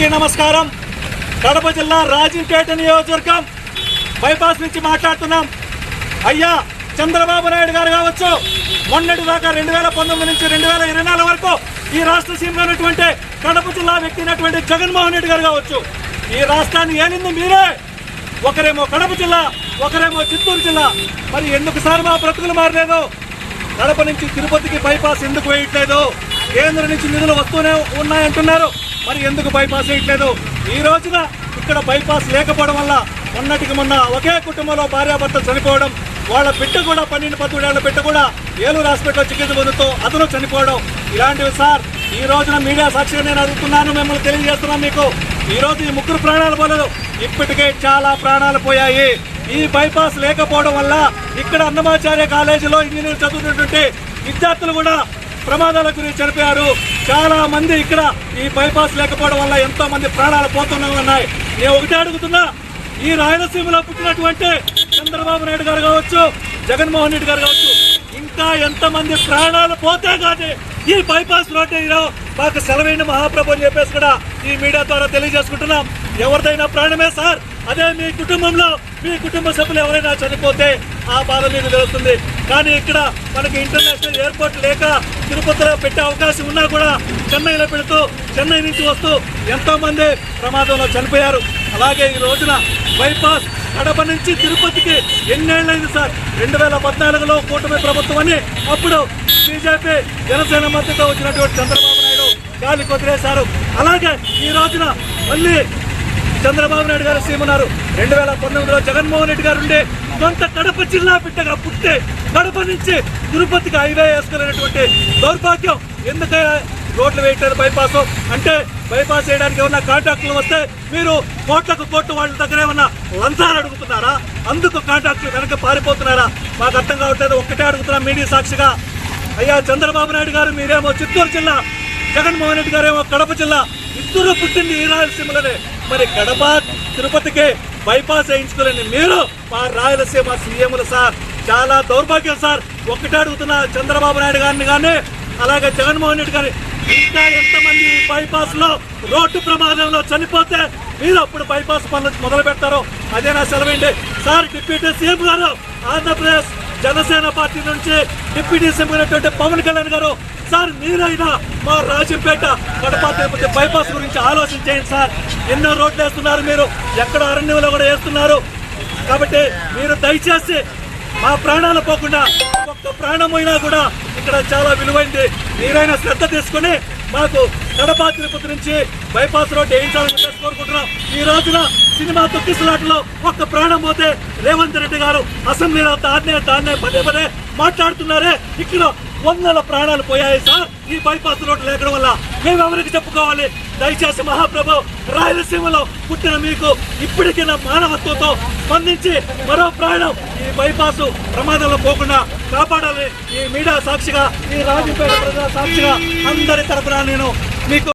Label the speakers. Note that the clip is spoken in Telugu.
Speaker 1: అందరికీ నమస్కారం. కడప జిల్లా రాజంపేట నియోజకవర్గం బైపాస్ నుంచి మాట్లాడుతున్నాం. అయ్యా చంద్రబాబు నాయుడు గారు కావచ్చు మొన్నటి దాకా రెండు వేల పంతొమ్మిది నుంచి రెండు వేల ఇరవై నాలుగు వరకు ఈ రాష్ట్ర సీఎంగా ఉన్నటువంటి కడప జిల్లా వ్యక్తి అయినటువంటి జగన్మోహన్ రెడ్డి గారు కావచ్చు. ఈ రాష్ట్రాన్ని ఏలింది మీరే. ఒకరేమో కడప జిల్లా ఒకరేమో చిత్తూరు జిల్లా. మరి ఎందుకు సార్ మా బ్రతుకులు మారలేదు? కడప నుంచి తిరుపతికి బైపాస్ ఎందుకు వేయట్లేదు? కేంద్రం నుంచి నిధులు వస్తూనే ఉన్నాయంటున్నారు. మరి ఎందుకు బైపాస్ వేయట్లేదు ఈ రోజున ఇక్కడ బైపాస్ లేకపోవడం వల్ల మొన్నటికి మొన్న ఒకే కుటుంబంలో భార్యాభర్త చనిపోవడం వాళ్ళ బిడ్డ కూడా పన్నెండు పదమూడేళ్ళ బిడ్డ కూడా ఏలూరు హాస్పిటల్లో చికిత్స పొందుతూ అతను చనిపోవడం ఇలాంటివి సార్. ఈ రోజున మీడియా సాక్షిగా నేను అడుగుతున్నాను మిమ్మల్ని తెలియజేస్తున్నాను మీకు. ఈ రోజు ఈ ముగ్గురు ప్రాణాలు పోలేదు. ఇప్పటికే చాలా ప్రాణాలు పోయాయి. ఈ బైపాస్ లేకపోవడం వల్ల ఇక్కడ అన్నమాచార్య కాలేజీలో ఇంజనీర్ చదువుతున్నటువంటి విద్యార్థులు కూడా ప్రమాదాల గురించి చనిపోయారు చాలా మంది ఇక్కడ ఈ బైపాస్ లేకపోవడం వల్ల ఎంతో మంది ప్రాణాలు పోతూనే ఉన్నాయి. నేను ఒకటే అడుగుతున్నా ఈ రాయలసీమలో పుట్టినటువంటి చంద్రబాబు నాయుడు గారు కావచ్చు జగన్మోహన్ రెడ్డి గారు కావచ్చు ఇంకా ఎంతమంది ప్రాణాలు పోతే కానీ ఈ బైపాస్ రోడ్ మాకు సెలవైన మహాప్రభు అని చెప్పేసి కూడా ఈ మీడియా ద్వారా తెలియజేసుకుంటున్నాం. ఎవరిదైనా ప్రాణమే సార్. అదే మీ కుటుంబంలో మీ కుటుంబ సభ్యులు ఎవరైనా చనిపోతే ఆ బాధ మీకు తెలుస్తుంది. కానీ ఇక్కడ మనకి ఇంటర్నేషనల్ ఎయిర్పోర్ట్ లేక తిరుపతిలో పెట్టే అవకాశం ఉన్నా కూడా చెన్నైలో పెడుతూ చెన్నై నుంచి వస్తూ ఎంతోమంది ప్రమాదంలో చనిపోయారు. అలాగే ఈ రోజున బైపాస్ కడప నుంచి తిరుపతికి ఎన్నేళ్ళైంది సార్? రెండు వేల పద్నాలుగులో కూటమి ప్రభుత్వం అని అప్పుడు బీజేపీ జనసేన మద్దతు వచ్చినటువంటి చంద్రబాబు నాయుడు గాలి కొదిలేశారు అలాగే ఈ రోజున మళ్ళీ చంద్రబాబు నాయుడు గారు సీఎం ఉన్నారు. రెండు వేల పంతొమ్మిదిలో జగన్మోహన్ రెడ్డి గారు ఉండే సొంత కడప జిల్లా బిడ్డగా పుట్టే కడప నుంచి తిరుపతికి హైవే వేసుకునేటువంటి దౌర్భాగ్యం ఎందుకైనా రోడ్లు వేయట్లేదు బైపాస్? అంటే బైపాస్ చేయడానికి ఏమన్నా కాంట్రాక్టులు వస్తే మీరు కోట్లకు కోట్లు వాళ్ళ దగ్గర ఏమన్నా లంచాలు అడుగుతున్నారా? అందుకు కాంట్రాక్టులు వెనక పారిపోతున్నారా? మాకు అర్థం కావట్లేదు. ఒక్కటే అడుగుతున్నా మీడియా సాక్షిగా. అయ్యా చంద్రబాబు నాయుడు గారు మీరేమో చిత్తూరు జిల్లా జగన్మోహన్ రెడ్డి గారేమో కడప జిల్లా ఇద్దరు పుట్టింది ఈ రాయలసీమలోనే. మరి కడప తిరుపతికే బైపాస్ వేయించుకోలేని మీరు మా రాయలసీమ సీఎంలు సార్. చాలా దౌర్భాగ్యం సార్. ఒకటి అడుగుతున్న చంద్రబాబు నాయుడు గారిని కానీ అలాగే జగన్మోహన్ రెడ్డి గారిని. ఇంకా ఎంతమంది బైపాస్లో రోడ్డు ప్రమాదంలో చనిపోతే మీరు అప్పుడు బైపాస్ పనులు మొదలు పెడతారో అదే నా సెలవండి సార్ డిప్యూటీ సీఎం గారు ఆంధ్రప్రదేశ్ జనసేన పార్టీ నుంచి డిప్యూటీ సీఎం అయినటువంటి పవన్ కళ్యాణ్ గారు సార్ మీరైనా మా రాజంపేట కడప తిరుపతి బైపాస్ గురించి ఆలోచన చేయండి సార్. ఎన్నో రోడ్లు వేస్తున్నారు మీరు ఎక్కడ అరణ్యంలో కూడా వేస్తున్నారు. కాబట్టి మీరు దయచేసి మా ప్రాణాలు పోకుండా ప్రాణం పోయినా కూడా ఇక్కడ చాలా విలువైంది. మీరైనా శ్రద్ధ తీసుకొని మాకు కడప తిరుపతి నుంచి బైపాస్ రోడ్ వేయించాలని చెప్పేసి కోరుకుంటున్నాం. ఈ రోజున సినిమా తొక్కిసలాటలో ఒక్క ప్రాణం పోతే రేవంత్ రెడ్డి గారు అసెంబ్లీలో దాన్నే దాన్నే పదే పదే మాట్లాడుతున్నారే. ఇక్కడ వందల ప్రాణాలు పోయాయి సార్. ఈ బైపాస్ రోడ్డు లేకడం వల్ల మేము ఎవరికి చెప్పుకోవాలి? దయచేసి మహాప్రభు రాయలసీమలో పుట్టిన మీకు ఇప్పటికీ నా మానవత్వంతో స్పందించి మరో ప్రాణం ఈ బైపాస్ ప్రమాదంలో పోకుండా కాపాడాలి ఈ మీడియా సాక్షిగా ఈ రాజంపేట ప్రజల సాక్షిగా అందరి తరఫున నేను మీకు